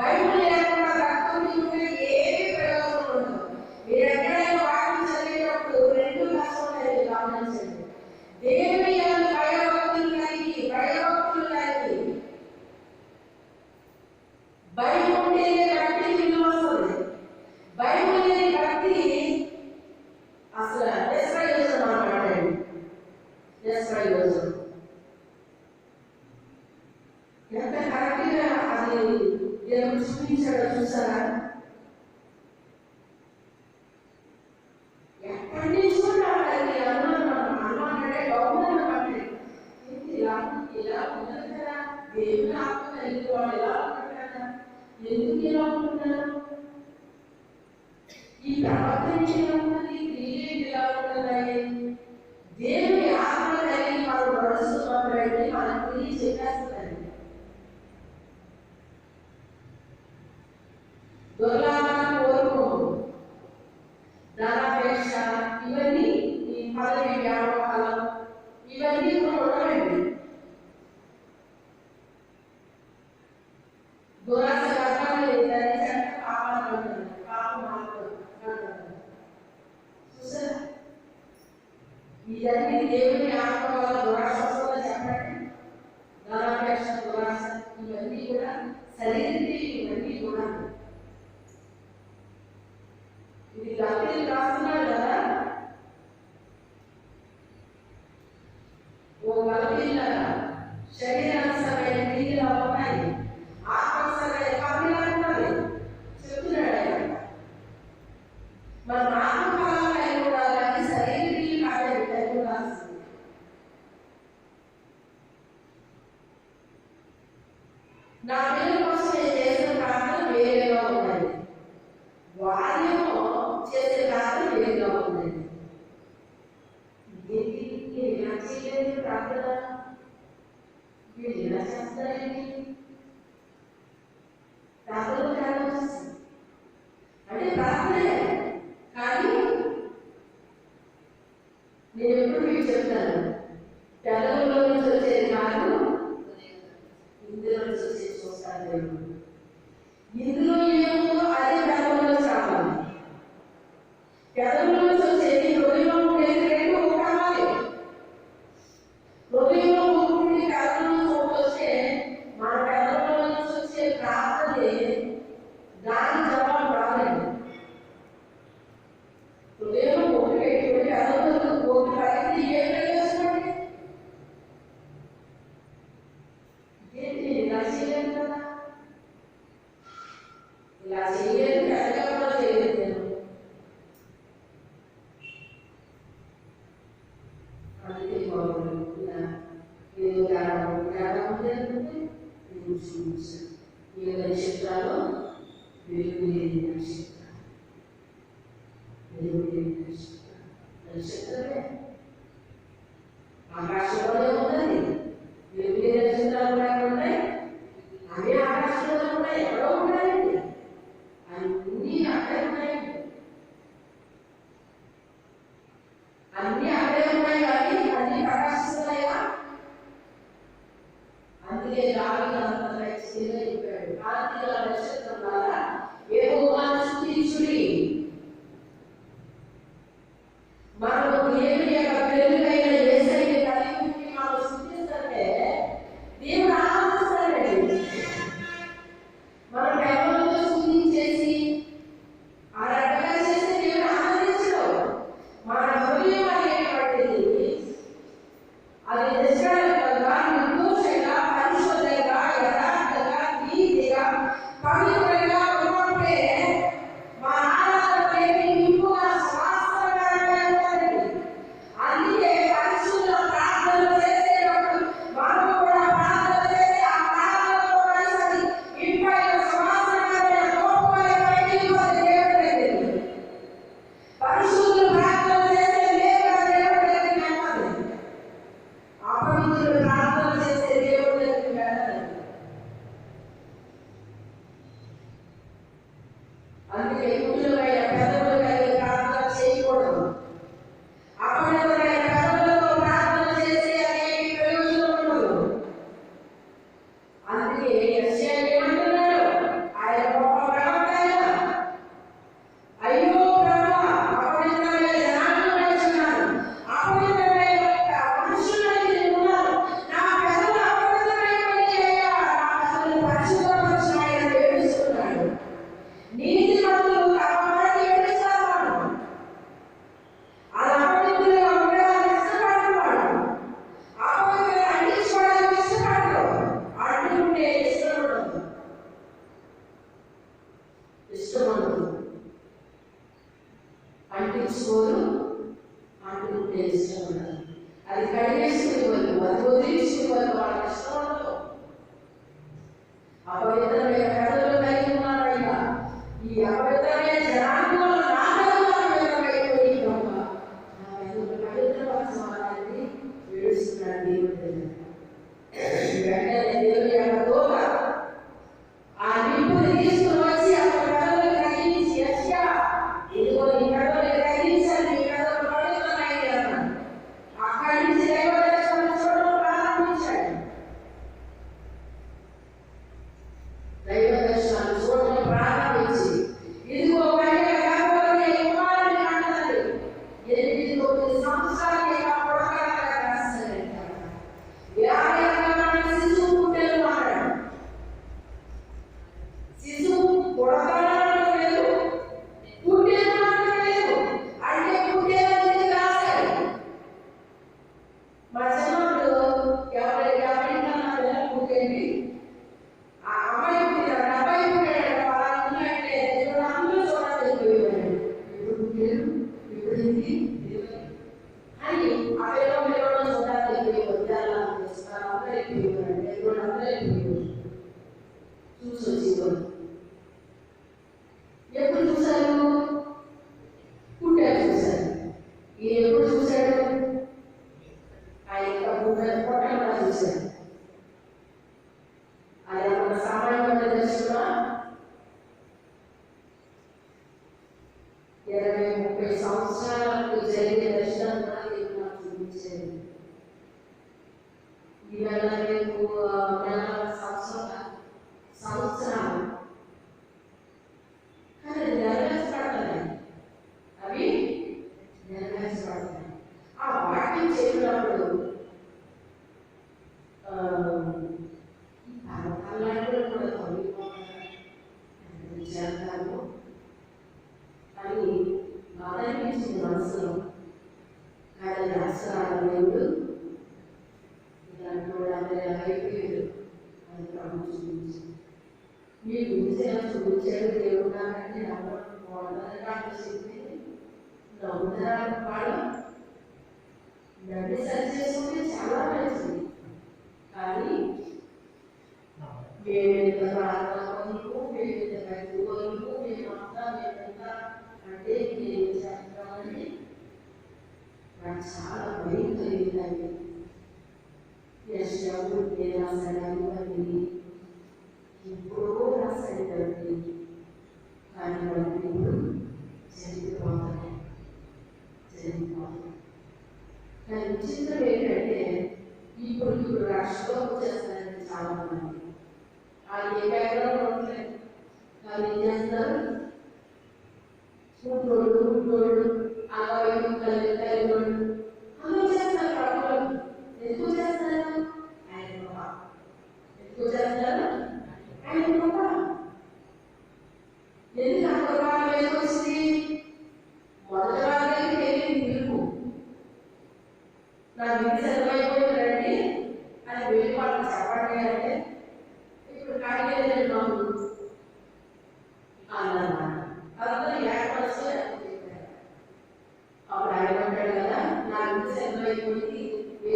Bible లేకుండా రక్తం Deus E é a me um, um,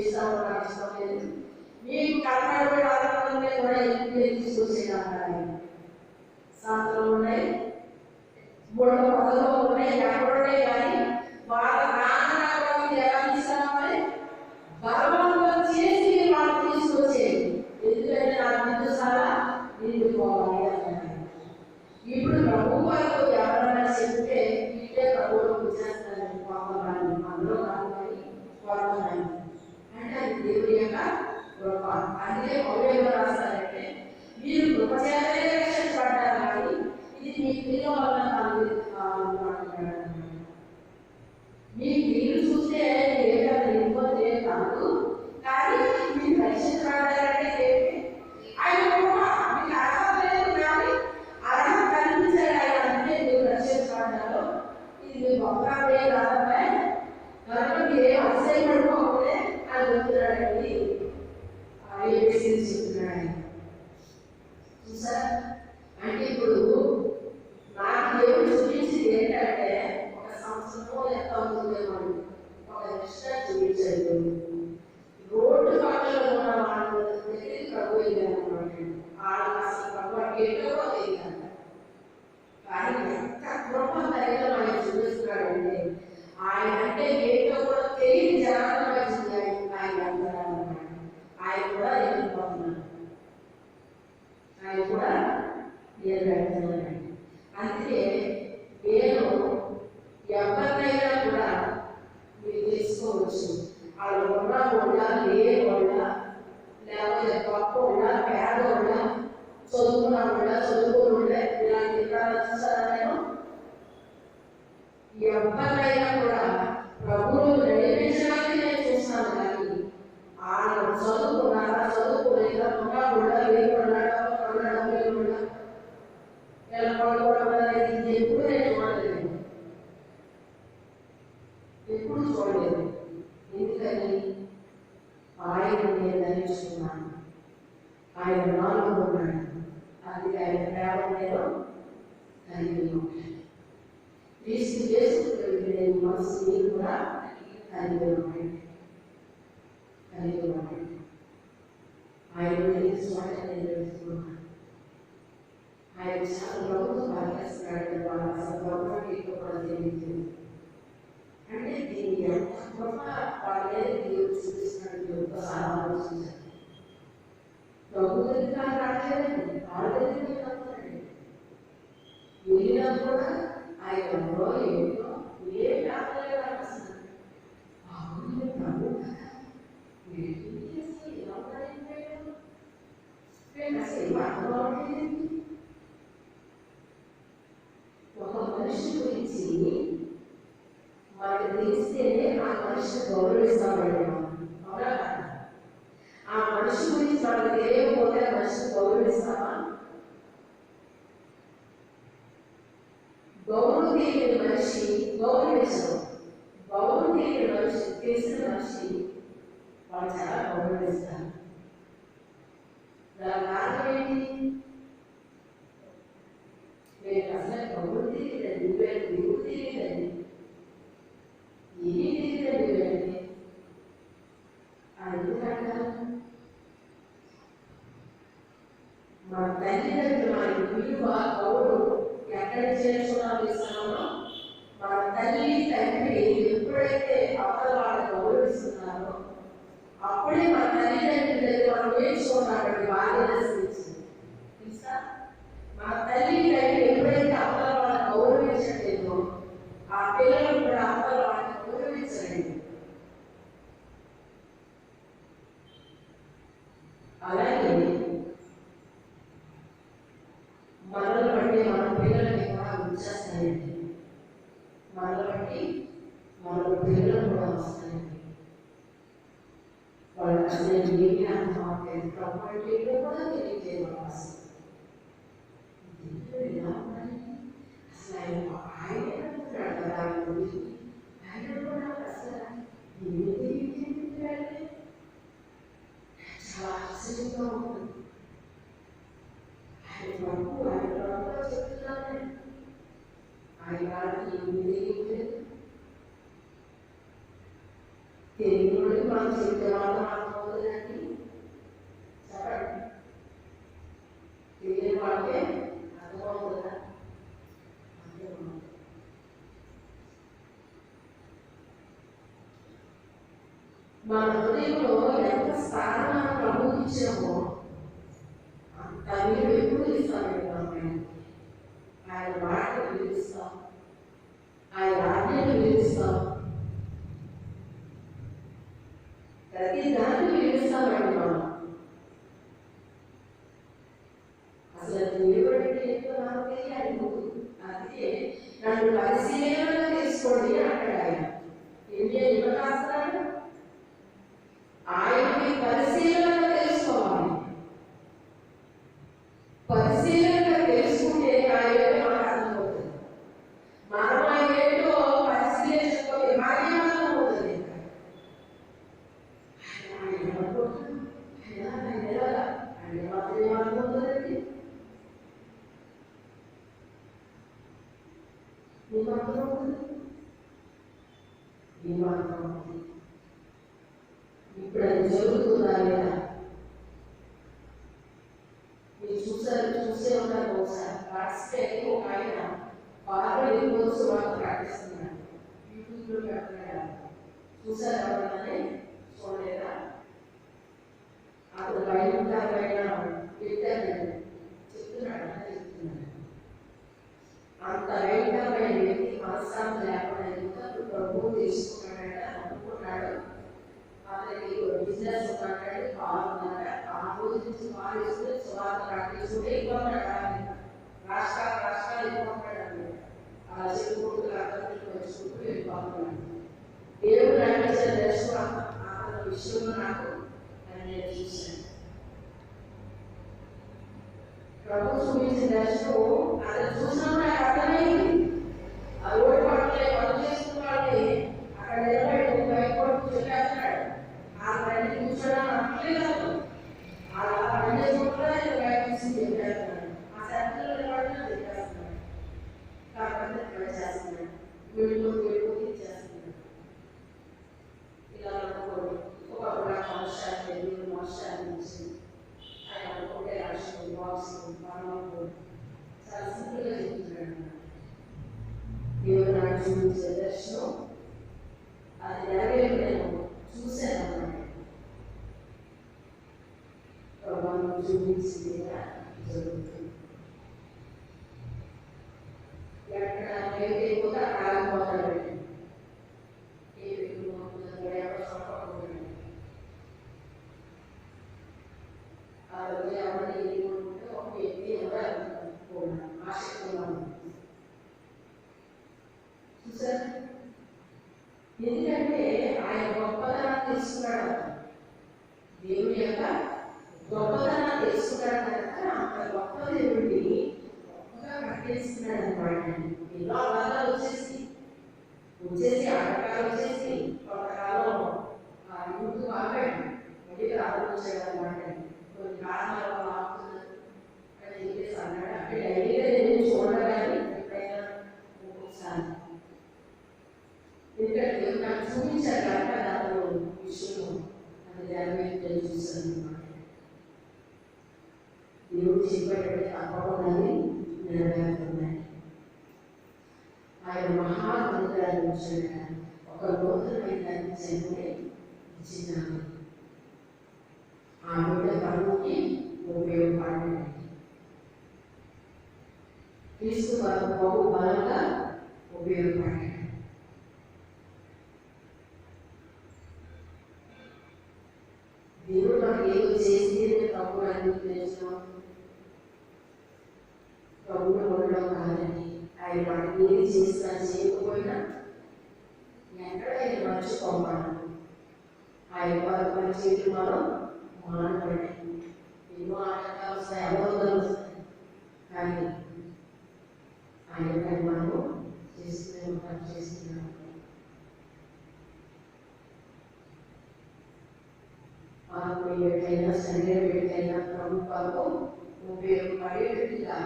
देशावर पाकिस्तानले मी काठमाडौँ वातावरणले थोडा इन्फ्लुएन्स सोसिराखाले సాయంత్రంలోనే మూడవ పదలోనే ఎక్కడనే కానీ వాళ్ళ నాన్న నాకు ఎలా తీసామని బలం 越活越多了。వాళ్ళ పేద వాళ్ళ చదువుకున్న చదువుకుని వాళ్ళ ఇలాంటి నేను ఎవరినైనా కూడా ప్రభువు నడిపించడానికి నేను చూస్తాను కానీ ఆయన చదువుకున్నారా చదువుకోలేదా? ఉన్న వాళ్ళ లేని ఉండడం ఎలా పడుకోవడం అనేది ఎప్పుడు నేను చూడలేదు. ఎప్పుడు చూడలేదు. ఎందుకని? ఆయన నేను ధరించుకున్నాను. ఆయన నాలో ఉన్నాడు అది ఆయన ప్రేమ నేను కలిగి ఉంటాను క్రీస్తు చేసుకునే మనసు మీరు కూడా కలిగి ఉండండి కలిగి ఉండండి ఆయన తెలుసుకోవాలి నేను తెలుసుకున్నాను ఆయన చాలా ప్రభుత్వం పనిచేస్తున్నాడు వాళ్ళ అసలు గవర్నమెంట్ కూడా తెలియదు అంటే దీన్ని ఎంత గొప్ప వాళ్ళే దేవుడు చూపిస్తున్నాడు ఒక్కసారి ఆలోచించాలి ప్రభు దగ్గర రాలేదండి వాళ్ళ దగ్గర రాలేదండి వెళ్ళినా కూడా ఆయన ఎవరో ఏంటో ఏ రాలేదు అసలు అవును ప్రభు కదా ఏంటి చేస్తే ఎలా పడింది అసలు అర్థం అవ్వట్లేదు ఒక మనిషి గురించి మనకు తెలిస్తేనే ఆ మనిషిని గౌరవిస్తామండి మనం అవునా కాదా? ఆ మనిషి గురించి మనకు తెలియకపోతే ఆ మనిషిని గౌరవిస్తామా గౌరవం తెలియని మనిషి గౌరవించడం గౌరవం తెలియని మనిషి తెలిసిన మనిషి వాళ్ళు చాలా గౌరవిస్తారు దాని కారణం ఏంటి నేను అసలు గౌరవం తెలియదండి నువ్వేం దేవుడు తెలియదండి ఏమీ మన తల్లిదండ్రులు మనకి విలువ గౌరవం ఎక్కడ చేర్చుకున్నామో ఇస్తున్నామో మన తల్లి తండ్రి ఎప్పుడైతే అవతల వాళ్ళు గౌరవిస్తున్నారో అప్పుడే మన తల్లిదండ్రుల దగ్గర మనం నేర్చుకున్నామండి బాధ్యత గురించి తెలుసా? మన తల్లి తండ్రి ఎప్పుడైతే అవతల వాళ్ళని గౌరవించట్లేదో ఆ పిల్లలు కూడా అవతల వాళ్ళని గౌరవించలేదు అలాగే మన హృదయంలో ఎంత స్థానం ప్రభుత్వ ప్రభువుకి ఇచ్చామో అంత మీరు ఎప్పుడు ఇస్తామండి. o seu manáculo na minha justiça. Para alguns juízes desta ou a Jesus não é మనకి చేసినా చేయకపోయినా ఎక్కడ ఆయన మర్చిపోమన్నాడు ఆయన వారి పని చేతులు మనం మానబడి ఎన్నో ఆటంకాలు వస్తాయి అవరోధాలు వస్తాయి. కానీ ఆయన పని మనము చేస్తూనే ఉంటాం చేస్తున్నాం. ఆత్మీయ శరీరం శరీర వేటైనా ప్రభుత్వాలు ఉపయోగపడేట్టుగా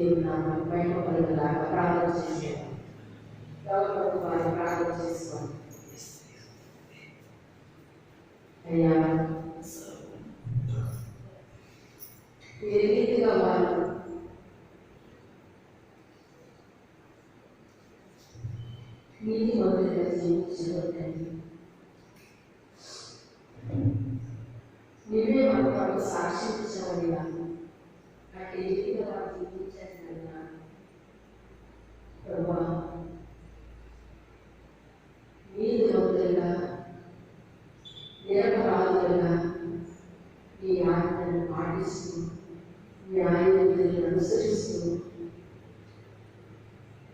Vietnam, metropolitana, Prada do Cisne. Ela quando faz Prada do Cisne. E a Ele liga lá. Mille volte le azioni si ottengono. Mi avevano fatto sassi che siamo arrivati, a che gli davanti ప్రభా నీతి మొదలుగా నిరపరాధులుగా ఈ ఆజ్ఞను పాటిస్తూ న్యాయవిధులను అనుసరిస్తూ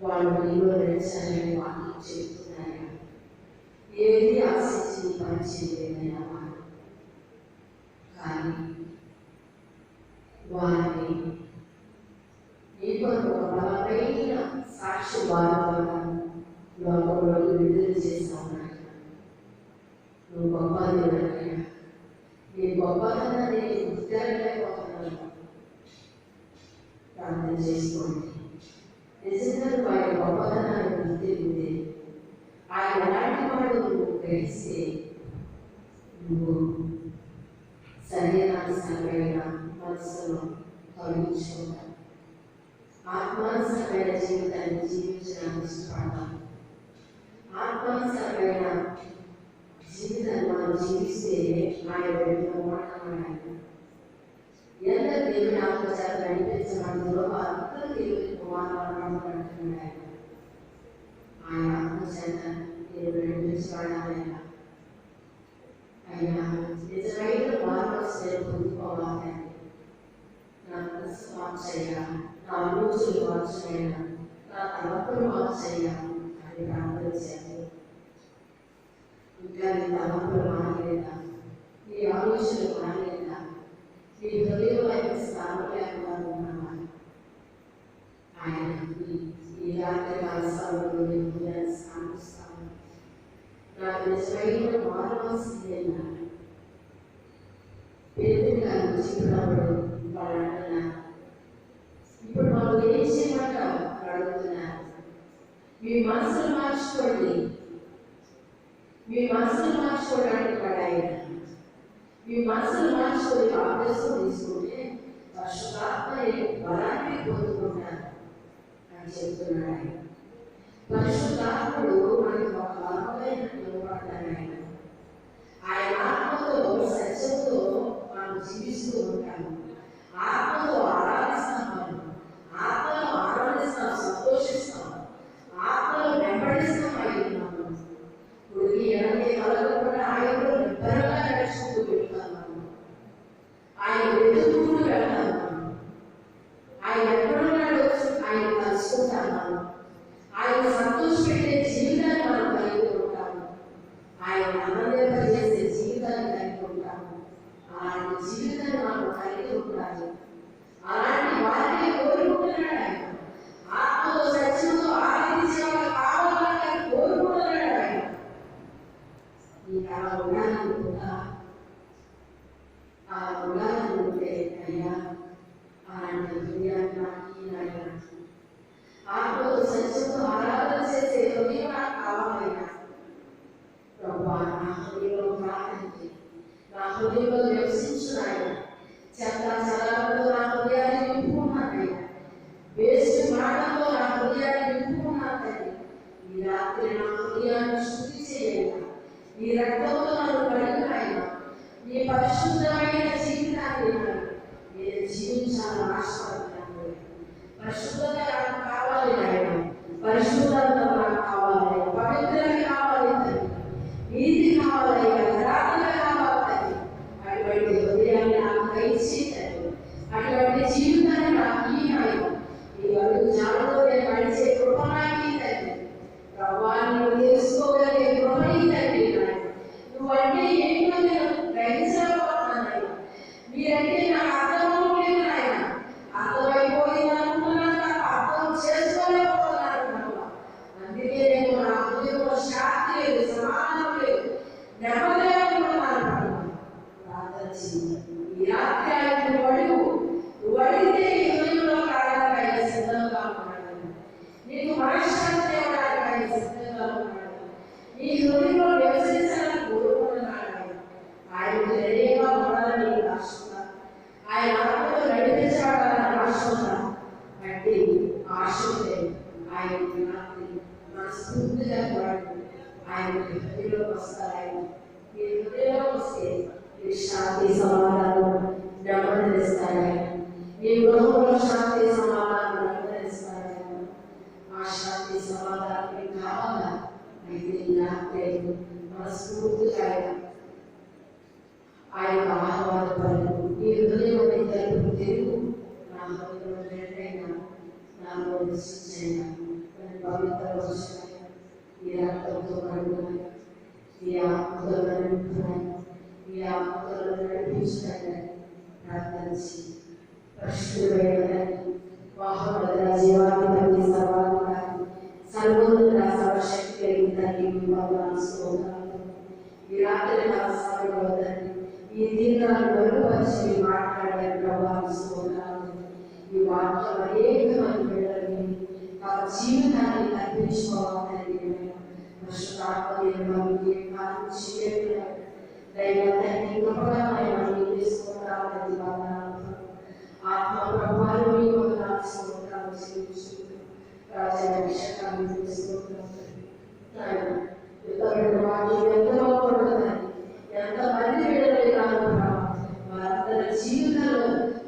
వాళ్ళు నీలో నిలిచారని వాక్యం చెప్తున్నాయా ఏది ఆశించి పని వారు. కానీ వారిని కొరకు సాక్షి లోకంలోకి విడుదల చేస్తా నువ్వు గొప్ప నీ గొప్పతనాన్ని ప్రార్థన చేసుకోండి నిజంగా నువ్వు ఆయన గొప్పతనాన్ని ఆయన ఎలాంటి వాడు నువ్వు గ్రహిస్తే నువ్వు శరీరానుసరమైన మనసును తొలగించుకుంటావు ఆత్మానుసరమైన జీవితాన్ని జీవించడానికి ఇష్టపడతాం ఆత్మానుసరమైన జీవితాన్ని మనం జీవిస్తే ఆయన వెంట మాట్లాడాలి ఎంత దేవుని ఆత్మచారం నడిపించమందులో అందరూ దేవుని కుమారులు మాట్లాడుతున్నాడు ఆయన ఆత్మచేత నేను నడిపించబడాలయ్యా అయ్యా నిజమైన మార్గస్ నేను పొందుకోవాలి kalau situasi tak ada permasalahan yang ada dalam persiapan. Bukan di dalam permasalahan, di dalam permasalahan, di dalam istana yang baru nama. Ayah di di dalam kalau selalu dengan sama sama. Dan sesuai dengan permasalahan, pilihkan si pelajar pelajar మీ మనసును మార్చుకోండి. మీ మనసును మార్చుకోవడానికి వాడు ఆయన. మీ మనసును మార్చుకొని ఆవేశం తీసుకుంటే పరిశుభాత్మ బలాన్ని పొందుకుంటారు అని చెప్తున్నాడు ఆయన. పరిశుద్ధాత్ముడు మనకు ఒక బలమైన నిలబడ్డాడు ఆయన. నెమ్మదిస్తారు ఆయన ప్రార్థించి పరిశుద్ధమైన మహోన్నత జీవాధిపతి సర్వాధికారి సర్వోన్నత సర్వశక్తి కలిగిన తండ్రి మీ వందనాలు స్తోత్రాలు ఈ రాత్రి నా సమయంలో తండ్రి ఈ దీనాలు మెరుగుపరిచి మాట్లాడే ప్రభావం స్తోత్రాలు ఈ వాక్యం అనేక మంది బిడ్డలని తమ జీవితాన్ని आत्मा ब्रह्मा में मनात समता में से दूसरे राज्य में शक्ति में दूसरे ताई इतना ब्रह्मा की व्यंतर और पढ़ता है यंत्र मध्य वेड़ में काम कर रहा है भारत जीवन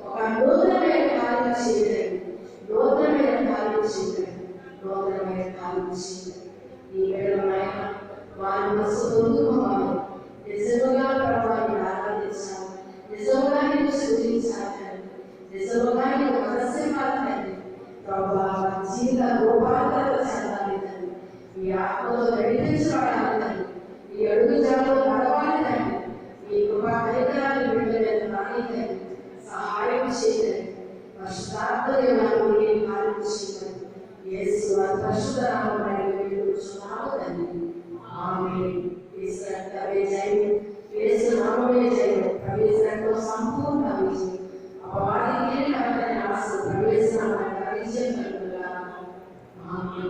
और नोदन में कार्य सीख है नोदन में कार्य सीख है नोदन में कार्य सीख है ये वेड़ में मानव सुबंधु हमारे जैसे बगैर తండ్రి నిజముగా నీకు మనస్సివ్వాలి తండ్రి ప్రభా వారి జీవిత రూపాంతరత చెందాలి తండ్రి మీ ఆత్మతో నడిపించబడాలి తండ్రి మీ అడుగు జాడలో నడవాలి తండ్రి మీ కృపా పరికరాలు వీళ్ళ మీద రాని తండ్రి సహాయం చేయండి పరిశుద్ధాత్మదేవాలు మీరే కార్యం చేయండి యేసు వారి పరిశుద్ధ నామమున వేడుకుంటున్నాము తండ్రి ఆమేన్ యేసు రక్తమే జయం యేసు నామమే జయం ప్రవేశంలో సంపూర్ణ విజయం వారికి కలగని ఆశ ప్రవేశాలను ఆమె